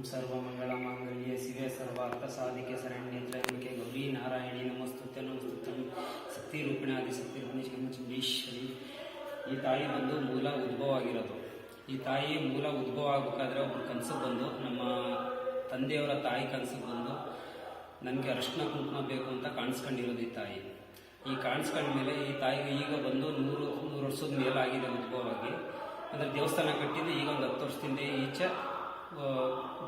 ಓಂ ಸರ್ವಮಂಗಳ ಮಾಂಗಲ್ಯ ಶಿವೆ ಸರ್ವಾರ್ಥ ಸಾಧಿಕೆ ಶರಣ್ಯ ತ್ರೈಂಬಿಕೆ ಗೌರಿ ನಾರಾಯಣಿ ನಮಸ್ತುತ್ಯ ನಮಸ್ತುತ್ಯಂ ಶಕ್ತಿ ರೂಪಿಣ ಆದಿಶಕ್ತಿ ರೂಪಿಣಿ ಶ್ರೀಮಚಂಡೀಶ್ವರಿ ಈ ತಾಯಿ ಬಂದು ಮೂಲ ಉದ್ಭವ ಆಗಿರೋದು. ಈ ತಾಯಿ ಮೂಲ ಉದ್ಭವ ಆಗಬೇಕಾದ್ರೆ ಒಬ್ರು ಕನಸು ಬಂದು, ನಮ್ಮ ತಂದೆಯವರ ತಾಯಿ ಕನಸು ಬಂದು ನನಗೆ ಅರಶಿನ ಕುಂಕುಮ ಬೇಕು ಅಂತ ಕಾಣಿಸ್ಕೊಂಡಿರೋದು ಈ ತಾಯಿ. ಈ ಕಾಣಿಸ್ಕೊಂಡ್ಮೇಲೆ ಈ ತಾಯಿಗೆ ಈಗ ಬಂದು ನೂರು ನೂರು ವರ್ಷದ ಮೇಲಾಗಿದೆ ಉದ್ಭವವಾಗಿ. ಅಂದರೆ ದೇವಸ್ಥಾನ ಕಟ್ಟಿದ್ದು ಈಗ ಒಂದು ಹತ್ತು ವರ್ಷದಿಂದ ಈಚೆ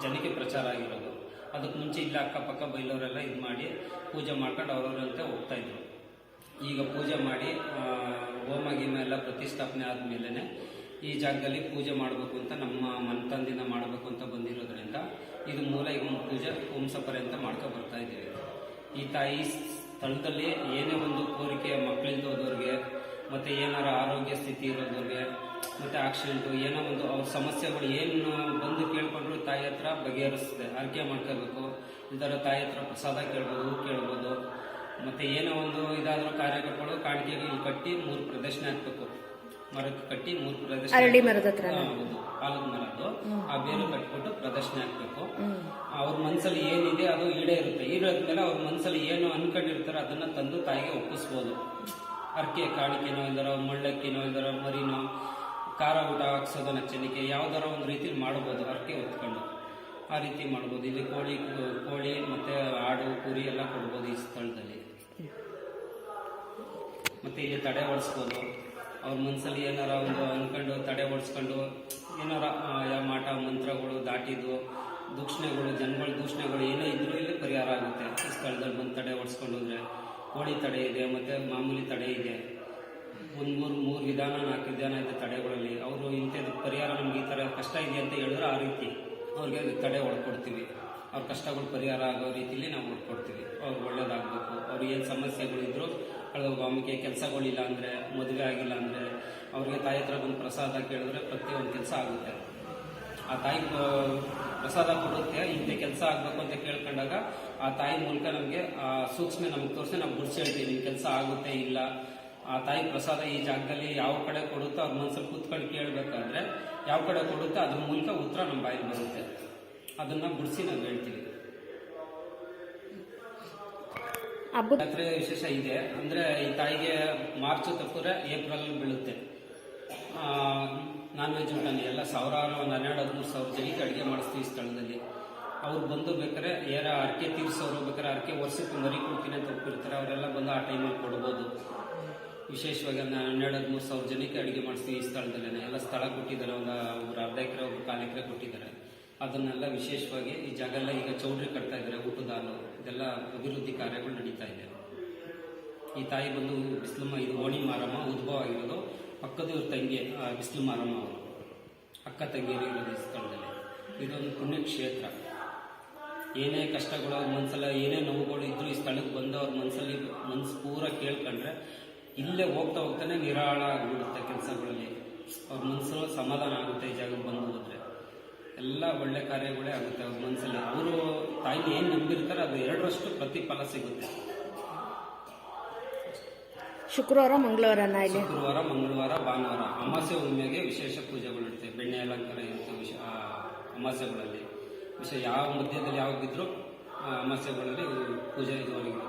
ಜನಕ್ಕೆ ಪ್ರಚಾರ ಆಗಿರೋದು. ಅದಕ್ಕೆ ಮುಂಚೆ ಇಲ್ಲ ಅಕ್ಕಪಕ್ಕ ಬೈಲವರೆಲ್ಲ ಇದು ಮಾಡಿ ಪೂಜೆ ಮಾಡ್ಕೊಂಡು ಅವ್ರವ್ರಂತೆ ಹೋಗ್ತಾ ಇದ್ರು. ಈಗ ಪೂಜೆ ಮಾಡಿ ಹೋಮ ಗೀಮ ಎಲ್ಲ ಪ್ರತಿಷ್ಠಾಪನೆ ಆದಮೇಲೆ ಈ ಜಾಗದಲ್ಲಿ ಪೂಜೆ ಮಾಡಬೇಕು ಅಂತ ನಮ್ಮ ಮನೆತನದಿಂದ ಮಾಡಬೇಕು ಅಂತ ಬಂದಿರೋದ್ರಿಂದ ಇದು ಮೂಲ ಈಗ ಪೂಜೆ ವಂಶ ಪರ್ಯಂತ ಮಾಡ್ಕೊ ಬರ್ತಾ ಇದ್ದೀವಿ. ಈ ತಾಯಿ ಸ್ಥಳದಲ್ಲಿ ಏನೇ ಒಂದು ಕೋರಿಕೆ ಮಕ್ಕಳಿಂದ ಹೋದವ್ರಿಗೆ ಮತ್ತು ಏನಾರ ಆರೋಗ್ಯ ಸ್ಥಿತಿ ಇರೋದವ್ರಿಗೆ ಮತ್ತು ಆಕ್ಸಿಡೆಂಟು ಏನೋ ಒಂದು ಅವ್ರ ಸಮಸ್ಯೆಗಳು ಏನು ಬಂದು ಕೇಳ್ಕೊಂಡ್ರು ತಾಯಿ ಹತ್ರ ಬಗೆಹರಿಸ್ತದೆ ಆರೈಕೆ ಮಾಡ್ಕೋಬೇಕು ಇಲ್ದಾರ ತಾಯಿ ಹತ್ರ ಪ್ರಸಾದ ಕೇಳ್ಬೋದು ಹೂ ಕೇಳ್ಬೋದು. ಮತ್ತು ಏನೋ ಒಂದು ಇದಾದರೂ ಕಾರ್ಯಕರ್ತಗಳು ಕಾಣಿಕೆಗೆ ಇಲ್ಲಿ ಕಟ್ಟಿ ಮೂರು ಪ್ರದರ್ಶನ ಹಾಕ್ಬೇಕು. ಮರಕ್ಕೆ ಕಟ್ಟಿ ಮೂರು ಪ್ರದರ್ಶನ ಅರಳಿ ಮರದ ಹತ್ರ. ಹೌದು. ಆಲದ ಮರದ್ದು. ಆ ಬೇರು ಕಟ್ಬಿಟ್ಟು ಪ್ರದರ್ಶನ ಹಾಕ್ಬೇಕು. ಅವ್ರ ಮನಸ್ಸಲ್ಲಿ ಏನಿದೆ ಅದು ಈಡೇರುತ್ತೆ ಈಡಾದ್ಮೇಲೆ ಅವ್ರ ಮನಸ್ಸಲ್ಲಿ ಏನು ಅನ್ಕೊಂಡಿರ್ತಾರೆ ಅದನ್ನ ತಂದು ತಾಯಿಗೆ ಒಪ್ಪಿಸ್ಬೋದು. ಅರ್ಕೆ ಕಾಣಿಕೆನೋ ಇಲ್ದಾರ ಮಳ್ಳಕ್ಕಿನೋ ಇಲ್ದಾರ ಮರಿನೋ ಖಾರ ಊಟ ಹಾಕ್ಸೋದು ಚೆನ್ನಿಕೆ ಯಾವ್ದಾರ ಒಂದು ರೀತಿಲಿ ಮಾಡ್ಬೋದು ಅರ್ಕೆ ಹೊತ್ಕೊಂಡು. ಆ ರೀತಿ ಮಾಡ್ಬೋದು ಇಲ್ಲಿ ಕೋಳಿ ಕೋಳಿ ಮತ್ತೆ ಆಡು, ಕುರಿ ಎಲ್ಲ ಕೊಡ್ಬೋದು ಈ ಸ್ಥಳದಲ್ಲಿ. ಮತ್ತೆ ಇಲ್ಲಿ ತಡೆ ಓಡಿಸ್ಬೋದು ಅವ್ರ ಮನಸ್ಸಲ್ಲಿ ಏನಾರ ಒಂದು ಅನ್ಕೊಂಡು ತಡೆ ಓಡಿಸ್ಕೊಂಡು ಏನಾರ ಮಾಟ, ಮಂತ್ರಗಳು ದಾಟಿದ್ದು, ದೂಷಣೆಗಳು, ಜನಗಳ ದೂಷಣೆಗಳು ಏನೇ ಇದ್ರೂ ಇಲ್ಲಿ ಪರಿಹಾರ ಆಗುತ್ತೆ. ಈ ಸ್ಥಳದಲ್ಲಿ ಬಂದು ತಡೆ ಓಡಿಸ್ಕೊಂಡು ಹೋದ್ರೆ ಕೋಳಿ ತಡೆ ಇದೆ, ಮತ್ತೆ ಮಾಮೂಲಿ ತಡೆ ಇದೆ. ಒಂದು ಮೂರು ಮೂರು ವಿಧಾನ ನಾಲ್ಕು ವಿಧಾನ ಇದೆ ತಡೆಗಳಲ್ಲಿ ಅವರು ಇಂಥದ್ದು ಪರಿಹಾರ ನಮ್ಗೆ ಈ ಥರ ಕಷ್ಟ ಇದೆ ಅಂತ ಹೇಳಿದ್ರೆ ಆ ರೀತಿ ಅವ್ರಿಗೆ ತಡೆ ಹೊಡ್ಕೊಡ್ತೀವಿ. ಅವ್ರ ಕಷ್ಟಗಳು ಪರಿಹಾರ ಆಗೋ ರೀತಿಲಿ ನಾವು ಹೊಡ್ಕೊಡ್ತೀವಿ. ಅವ್ರಿಗೆ ಒಳ್ಳೇದಾಗಬೇಕು. ಅವ್ರಿಗೆ ಏನು ಸಮಸ್ಯೆಗಳಿದ್ರು ಗಾಮಿಗೆ ಕೆಲಸಗಳಿಲ್ಲ ಅಂದರೆ, ಮದುವೆ ಆಗಿಲ್ಲ ಅಂದರೆ ಅವ್ರಿಗೆ ತಾಯಿ ಹತ್ರ ಬಂದು ಪ್ರಸಾದ ಕೇಳಿದ್ರೆ ಪ್ರತಿಯೊಂದು ಕೆಲಸ ಆಗುತ್ತೆ. ಆ ತಾಯಿ ಪ್ರಸಾದ ಕೊಡುತ್ತೆ, ಇಂಥ ಕೆಲಸ ಆಗಬೇಕು ಅಂತ ಕೇಳ್ಕೊಂಡಾಗ ಆ ತಾಯಿ ಮೂಲಕ ನಮಗೆ ಆ ಸೂಕ್ಷ್ಮ ನಮಗೆ ತೋರಿಸಿ, ನಾವು ಗುಡ್ಸಿ ಹೇಳ್ತೀವಿ ನಿಮ್ಮ ಕೆಲಸ ಆಗುತ್ತೆ, ಇಲ್ಲ ಆ ತಾಯಿ ಪ್ರಸಾದ ಈ ಜಾಗದಲ್ಲಿ ಯಾವ ಕಡೆ ಕೊಡುತ್ತೋ ಅದ್ ಮನ್ಸಲ್ಲಿ ಕೂತ್ಕೊಂಡು ಕೇಳ್ಬೇಕಾದ್ರೆ ಯಾವ ಕಡೆ ಕೊಡುತ್ತೋ ಅದ್ರ ಮೂಲಕ ಉತ್ತರ ನಮ್ಮ ಬಾಯಿಗೆ ಬರುತ್ತೆ. ಅದನ್ನ ಬಿಡಿಸಿ ನಾವು ಹೇಳ್ತೀವಿ ಜಾತ್ರೆ ವಿಶೇಷ ಇದೆ. ಅಂದ್ರೆ ಈ ತಾಯಿಗೆ ಮಾರ್ಚ್ ತಪ್ಪಿದ್ರೆ ಏಪ್ರಿಲ್ ಬೀಳುತ್ತೆ. ನಾನ್ ವೆಜ್ ಊಟ ಎಲ್ಲ ಸಾವಿರಾರು ಒಂದು ಹನ್ನೆರಡು ಹದಿಮೂರು ಸಾವಿರ ಜನಕ್ಕೆ ಅಡುಗೆ ಮಾಡಿಸ್ತೀವಿ ಈ ಸ್ಥಳದಲ್ಲಿ. ಅವ್ರು ಬಂದು ಬೇಕಾದ್ರೆ ಏರ ಅರ್ಕೆ ತೀರ್ಸೋರು ಬೇಕಾದ್ರೆ ಅರ್ಕೆ ವರ್ಷಕ್ಕೆ ಮರಿ ಕೊಡ್ತೀನಿ ಅಂತ ಒಪ್ಪಿರ್ತಾರೆ. ಅವರೆಲ್ಲ ಬಂದು ಆ ಟೈಮಲ್ಲಿ ಕೊಡ್ಬೋದು. ವಿಶೇಷವಾಗಿ ಒಂದು ಹನ್ನೆರಡು, ಹದಿಮೂರು ಸಾವಿರ ಜನಕ್ಕೆ ಅಡುಗೆ ಮಾಡಿಸ್ತೀವಿ ಈ ಸ್ಥಳದಲ್ಲೇ ಎಲ್ಲ ಸ್ಥಳ ಕೊಟ್ಟಿದ್ದಾರೆ. ಒಂದು ಒಬ್ಬರು ಅರ್ಧ ಎಕರೆ ಒಬ್ಬರು ಕಾಲು ಎಕರೆ ಕೊಟ್ಟಿದ್ದಾರೆ. ಅದನ್ನೆಲ್ಲ ವಿಶೇಷವಾಗಿ ಈ ಜಾಗ ಎಲ್ಲ ಈಗ ಚೌಡ್ರಿ ಕಟ್ತಾ ಇದ್ದಾರೆ. ಊಟದ ಹಾಲು, ಇದೆಲ್ಲ ಅಭಿವೃದ್ಧಿ ಕಾರ್ಯಗಳು ನಡೀತಾ ಇದೆ. ಈ ತಾಯಿ ಬಂದು ಬಿಸಿಲು ಇದು ಓಣಿ ಮಾರಮ್ಮ, ಉದ್ಭವ ಆಗಿರೋದು. ಪಕ್ಕದ ಇವ್ರ ತಂಗಿ ಬಿಸಿಲು ಮಾರಮ್ಮ ಅವರು. ಅಕ್ಕ ತಂಗಿಯರು ಇರೋದು ಈ ಸ್ಥಳದಲ್ಲಿ. ಇದೊಂದು ಪುಣ್ಯಕ್ಷೇತ್ರ. ಏನೇ ಕಷ್ಟಗಳು, ಅವ್ರ ಮನಸ್ಸಲ್ಲ ಏನೇ ನೋವುಗಳು ಇದ್ರು ಈ ಸ್ಥಳಕ್ಕೆ ಬಂದು ಅವ್ರ ಮನಸ್ಸಲ್ಲಿ ಮನಸ್ಸು ಪೂರ ಕೇಳ್ಕೊಂಡ್ರೆ ಇಲ್ಲೇ ಹೋಗ್ತಾ ಹೋಗ್ತಾನೆ ನಿರಾಳ ಆಗಿಬಿಡುತ್ತೆ ಕೆಲಸಗಳಲ್ಲಿ. ಅವ್ರ ಮನಸ್ಸು ಸಮಾಧಾನ ಆಗುತ್ತೆ ಈ ಜಾಗಕ್ಕೆ ಬಂದು ಹೋದ್ರೆ. ಎಲ್ಲ ಒಳ್ಳೆ ಕಾರ್ಯಗಳೇ ಆಗುತ್ತೆ ಅವ್ರ ಮನಸ್ಸಲ್ಲಿ ಅವರು ತಾಯಿ ಏನು ನಂಬಿರ್ತಾರೆ ಅದು ಎರಡರಷ್ಟು ಪ್ರತಿಫಲ ಸಿಗುತ್ತೆ. ಶುಕ್ರವಾರ ಮಂಗಳವಾರ ಶುಕ್ರವಾರ ಮಂಗಳವಾರ ಭಾನುವಾರ. ಅಮಾಸೆ ಹುಣ್ಣಿಮೆಗೆ ವಿಶೇಷ ಪೂಜೆಗಳು ಇರುತ್ತೆ. ಬೆಣ್ಣೆ ಅಲಂಕಾರ ಇರುತ್ತೆ ವಿಶ ಆ, ಅಮಾಸೆಗಳಲ್ಲಿ ವಿಷಯ ಯಾವ ಮಧ್ಯದಲ್ಲಿ ಯಾವಾಗ ಬಿದ್ದರೂ ಅಮಾಸೆಗಳಲ್ಲಿ ಪೂಜೆ ಇದುವರೆಗೆ